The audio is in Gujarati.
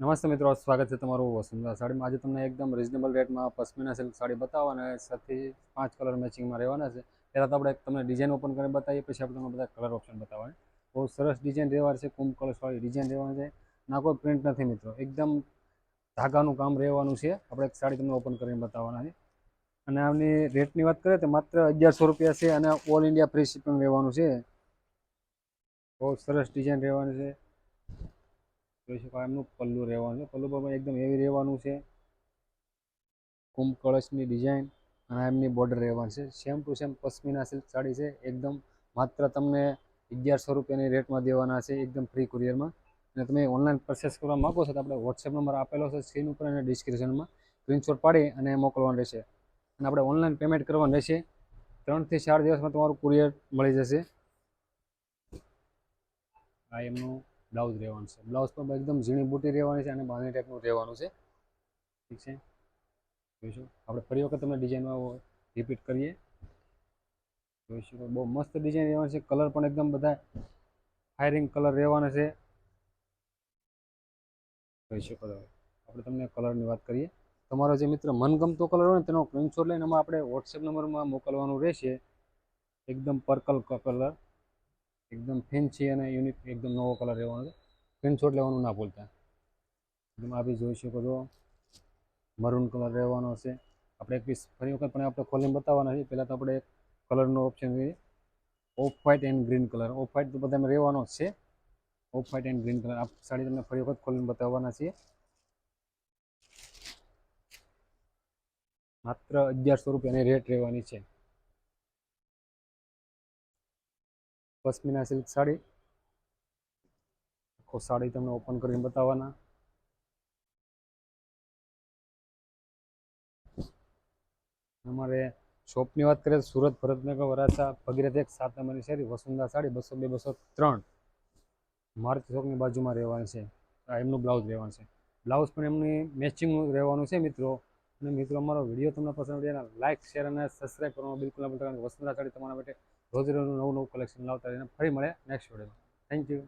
નમસ્તે મિત્રો, સ્વાગત છે તમારું વસુંધરા સાડીમાં. આજે તમને એકદમ રિઝનેબલ રેટમાં પશ્મિના સિલ્ક સાડી બતાવો અને સાથે પાંચ કલર મેચિંગમાં રહેવાના છે. પહેલાં તો આપણે તમને ડિઝાઇન ઓપન કરીને બતાવીએ, પછી આપણે તમને બધા કલર ઓપ્શન બતાવવાના. બહુ સરસ ડિઝાઇન રહેવાની છે, કુંભ કલર્સવાળી ડિઝાઇન રહેવાની છે. ના, કોઈ પ્રિન્ટ નથી મિત્રો. એકદમ ધાગાનું કામ રહેવાનું છે. આપણે એક સાડી તમને ઓપન કરીને બતાવવાના છે. અને આમની રેટની વાત કરીએ તો માત્ર અગિયારસો રૂપિયા છે અને ઓલ ઇન્ડિયા ફ્રી શિપિંગ રહેવાનું છે. બહુ સરસ ડિઝાઇન રહેવાની છે. જોઈ શકો એમનું પલ્લુ રહેવાનું છે. પલ્લુ પણ એકદમ હેવી રહેવાનું છે. કુંભ કળશની ડિઝાઇન અને એમની બોર્ડર રહેવાની છે. Same to same pashmina silk sari છે. એકદમ માત્ર તમને અગિયારસો રૂપિયાની રેટમાં દેવાના છે. એકદમ ફ્રી કુરિયરમાં અને તમે ઓનલાઈન પરચેસ કરવા માગો છો તો આપણે વોટ્સએપ નંબર આપેલો છે સ્ક્રીન ઉપર અને ડિસ્ક્રિપ્શનમાં સ્ક્રીનશોટ પાડી અને મોકલવાનું રહેશે. અને આપણે ઓનલાઈન પેમેન્ટ કરવાનું રહેશે. ત્રણથી ચાર દિવસમાં તમારું કુરિયર મળી જશે. આ એમનું બ્લાઉઝ રહેવાનું છે. બ્લાઉઝ પણ એકદમ ઝીણી બુટી રહેવાની છે અને બાંધણી ટાઈપનું રહેવાનું છે. ઠીક છે? જોઈશું. આપણે ફરી વખત તમને ડિઝાઇનમાં રિપીટ કરીએ. જોઈશું. બહુ મસ્ત ડિઝાઇન રહેવાની છે. કલર પણ એકદમ બધા ફાયરિંગ કલર રહેવાના છે. જોઈ શકો છો આપણે તમને કલરની વાત કરીએ. તમારો જે મિત્ર મનગમતો કલર હોય ને, તેનો સ્ક્રીનશોટ લઈને એમાં આપણે વોટ્સએપ નંબરમાં મોકલવાનું રહેશે. એકદમ પર્પલ કલર એકદમ ફેન્સી અને યુનિક એકદમ નવો કલર રહેવાનો છે. સ્ક્રીનશોટ લેવાનું ના ભૂલતા. એકદમ આ જોઈ શકો છો. મરૂન કલર રહેવાનો છે આપણે એક પીસ ફરી વખત પણ આપણે ખોલીને બતાવવાના છે. પહેલાં તો આપણે કલરનો ઓપ્શન જોઈએ. Off white and green colour off white તો બધામાં રહેવાનો જ છે. Off white and green colour આ સાડી તમને ફરી વખત ખોલીને બતાવવાના છીએ. માત્ર અગિયારસો રૂપિયાની રેટ રહેવાની છે. Pashmina silk sari. આખો સાડી તમને ઓપન કરીને બતાવવાના. અમારે શોપની વાત કરીએ સુરત ભરતનગર વરાછા ભગીરથ એક સાત નંબરની શેરી, વસુંધરા સાડી બસો બે, બસો ત્રણ. મારુતિ ચોકની બાજુમાં રહેવાની છે. આ એમનું બ્લાઉઝ રહેવાનું છે. બ્લાઉઝ પણ એમની મેચિંગનું રહેવાનું છે મિત્રો. અને મિત્રો, અમારો વીડિયો તમને પસંદ આવે લાઇક શેર અને સબસ્ક્રાઈબ કરવાનું બિલકુલ ના ભૂલતા કારણ કે વસુંધરા સાડી તમારા માટે રોજ રોજ નવું નવું કલેક્શન લાવતા રહીને ફરી મળે નેક્સ્ટ વિડીયોમાં થેન્ક યુ